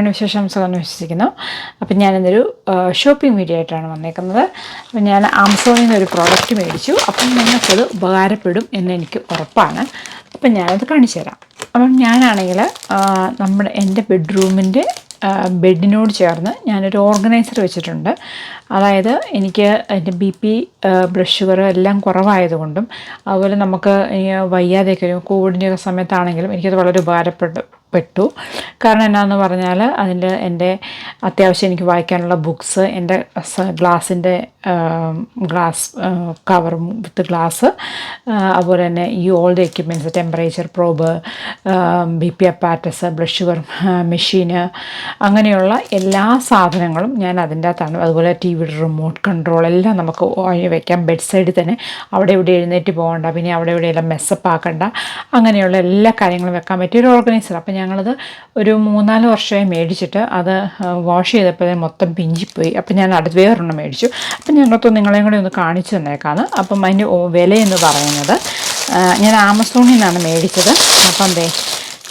എല്ലാവരുടെയും വിശേഷാംശങ്ങളെന്ന് വിശ്വസിക്കുന്നു. അപ്പം ഞാനിന്നൊരു ഷോപ്പിംഗ് വീഡിയോ ആയിട്ടാണ് വന്നേക്കുന്നത്. അപ്പം ഞാൻ ആമസോണിൽ നിന്ന് ഒരു പ്രോഡക്റ്റ് മേടിച്ചു. അപ്പം നിങ്ങൾക്കത് ഉപകാരപ്പെടും എന്ന് എനിക്ക് ഉറപ്പാണ്. അപ്പം ഞാനത് കാണിച്ചു തരാം. അപ്പം ഞാനാണെങ്കിൽ നമ്മുടെ എന്റെ ബെഡ്റൂമിന്റെ ബെഡിനോട് ചേർന്ന് ഞാനൊരു ഓർഗനൈസർ വെച്ചിട്ടുണ്ട്. അതായത് എനിക്ക് എന്റെ ബി പി ബ്ലഡ് ഷുഗർ എല്ലാം കുറവായതുകൊണ്ടും അതുപോലെ നമുക്ക് വയ്യാതെയൊക്കെ കോവിഡിന്റെ സമയത്താണെങ്കിലും എനിക്കത് വളരെ ഉപകാരപ്പെട്ടു പെട്ടു. കാരണം എന്നാന്ന് പറഞ്ഞാൽ അതിന്റെ എന്റെ അത്യാവശ്യം എനിക്ക് വായിക്കാനുള്ള ബുക്സ് എന്റെ ഗ്ലാസിന്റെ ഗ്ലാസ് കവറും വിത്ത് ഗ്ലാസ് അതുപോലെ തന്നെ ഈ all the equipments temperature probe B P apparatus blood sugar മെഷീന് അങ്ങനെയുള്ള എല്ലാ സാധനങ്ങളും ഞാൻ അതിന്റെ അകത്താണ്. അതുപോലെ ടി വിയുടെ റിമോട്ട് കൺട്രോൾ എല്ലാം നമുക്ക് വയ്ക്കാം ബെഡ് സൈഡിൽ തന്നെ അവിടെ ഇവിടെ എഴുന്നേറ്റ് പോകണ്ട പിന്നെ അവിടെ ഇവിടെയെല്ലാം മെസ്സപ്പ് ആക്കണ്ട അങ്ങനെയുള്ള എല്ലാ കാര്യങ്ങളും വെക്കാൻ പറ്റിയ ഒരു ഓർഗനൈസർ അപ്പം ഞങ്ങളത് ഒരു മൂന്നാൽ വർഷമായി മേടിച്ചിട്ട് അത് വാഷ് ചെയ്തപ്പോൾ മൊത്തം പിഞ്ചിപ്പോയി. അപ്പം ഞാൻ അടുത്ത് വേറൊരെണ്ണം മേടിച്ചു. അപ്പം ഞങ്ങൾക്ക് നിങ്ങളെയും കൂടി ഒന്ന് കാണിച്ചു തന്നേക്കാണ് അപ്പം അതിന്റെ വിലയെന്ന് പറയുന്നത് ഞാൻ ആമസോണിൽ നിന്നാണ് മേടിച്ചത്. അപ്പം എന്തേ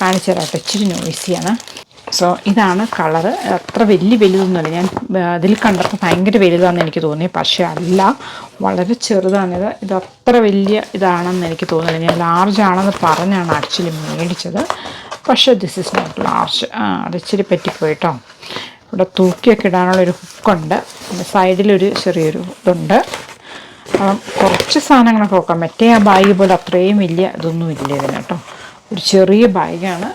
കാണിച്ചു തരാം ഇച്ചിരി നോയ്സിയാണ് സോ ഇതാണ് കളറ് അത്ര വലിയ വലുതൊന്നുമല്ല. ഞാൻ അതിൽ കണ്ടപ്പോൾ ഭയങ്കര വലുതാണെന്ന് എനിക്ക് തോന്നി. പക്ഷേ അല്ല വളരെ ചെറുതാണിത് ഇത്. അത്ര വലിയ ഇതാണെന്ന് എനിക്ക് തോന്നുന്നില്ല. ഞാൻ ലാർജ് ആണെന്ന് പറഞ്ഞാണ് ആക്ച്വലി മേടിച്ചത്. പക്ഷേ ദിസ് ഇസ് നോട്ട് ലാർജ് ആ അത് ഇച്ചിരി പറ്റിപ്പോയിട്ടോ. ഇവിടെ തൂക്കിയൊക്കെ ഇടാനുള്ളൊരു ഹുക്കുണ്ട് പിന്നെ സൈഡിലൊരു ചെറിയൊരു ഇതുണ്ട്. കുറച്ച് സാധനങ്ങളൊക്കെ നോക്കാം മറ്റേ ആ ബാഗ് പോലെ അത്രയും വലിയ ഇതൊന്നും ഇല്ല ഇതിന് കേട്ടോ. ഒരു ചെറിയ ബാഗാണ്.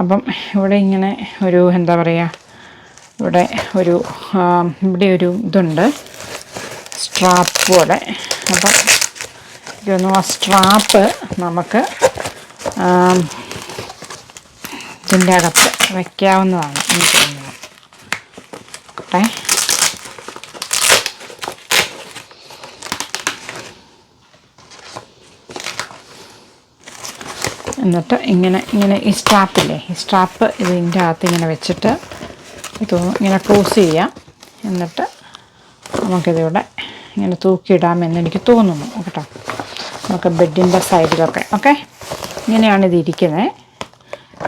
അപ്പം ഇവിടെ ഇങ്ങനെ ഒരു എന്താ പറയുക ഇവിടെ ഒരു ഇവിടെ ഒരു ഇതുണ്ട്. സ്ട്രാപ്പ് പോലെ. അപ്പം ഇതൊന്നും ആ സ്ട്രാപ്പ് നമുക്ക് ഇതിന്റെ അകത്ത് വയ്ക്കാവുന്നതാണ് എനിക്ക് തോന്നുന്നത് ഓക്കെ എന്നിട്ട് ഇങ്ങനെ ഇങ്ങനെ ഈ സ്ട്രാപ്പില്ലേ ഈ സ്ട്രാപ്പ് ഇതിന്റെ അകത്ത് ഇങ്ങനെ വെച്ചിട്ട് ഇത് ഇങ്ങനെ ക്ലോസ് ചെയ്യാം. എന്നിട്ട് നമുക്കിതിവിടെ ഇങ്ങനെ തൂക്കിയിടാമെന്ന് എനിക്ക് തോന്നുന്നു. കേട്ടോ. നമുക്ക് ബെഡിന്റെ സൈഡിലൊക്കെ. ഓക്കെ? ഇങ്ങനെയാണ് ഇത് ഇതിരിക്കുന്നത്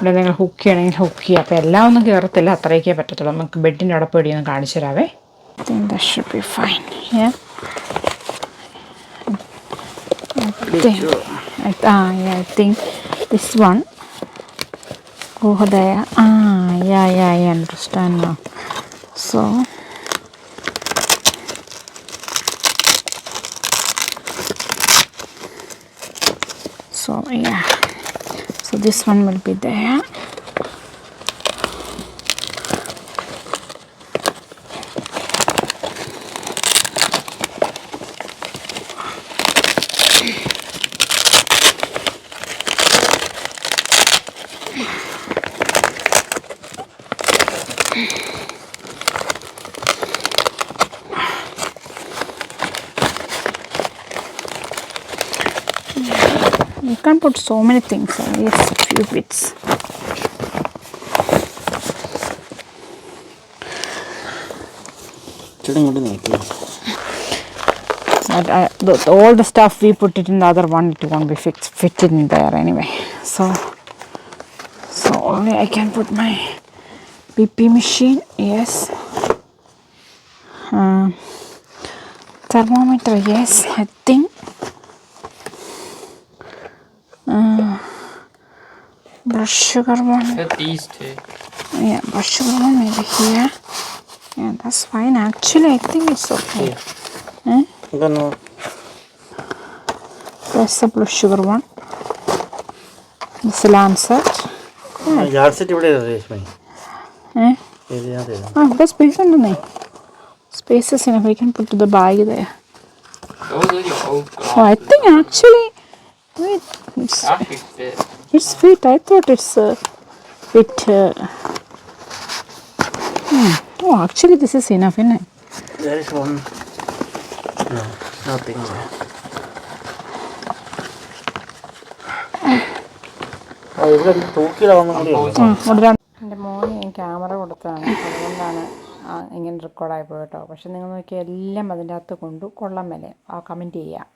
പിന്നെ നിങ്ങൾ ഹുക്ക് ചെയ്യണമെങ്കിൽ ഹുക്ക് ചെയ്യുക. അപ്പോൾ എല്ലാം ഒന്നും കയറത്തില്ല. അത്രയൊക്കെ പറ്റത്തുള്ളൂ. നമുക്ക് ബെഡിന്റെ അവിടെ പേടി ഒന്ന് കാണിച്ചു തരാവേ. Be fine I think this one ഗോഹദയ ആ yeah yeah I understand no so so yeah this one will be there You can put so many things, only a few bits. But I, the, the, all the stuff we put it in the other one, it won't be fixed, fitted in there anyway. So, so only I can put my BP machine. Yes. Uh, thermometer. Yes, I think. little sugar one. Sugarman. these two. Yeah, but sugar one maybe here. Yeah, that's fine. Actually, I think it's okay. Yeah. Eh? I don't know. That's the blue sugar one. This is the answer. यार से space. रहे इसमें हैं हाँ बस space है ना नहीं space is enough we can put to the bag there oh, I think actually wait, it's, it. it's fit. I thought it's a bit. Uh, hmm. Oh, actually, this is enough, isn't it? There is one. No, nothing എന്റെ മോന് ഞാൻ camera കൊടുത്തതാണ് അതുകൊണ്ടാണ് ഇങ്ങനെ റെക്കോർഡായി പോയിട്ടോ പക്ഷെ നിങ്ങൾ നോക്കിയാൽ എല്ലാം അതിന്റെ അകത്ത് കൊണ്ടു കൊള്ളാൻ മേലെ ആ കമന്റ് ചെയ്യുക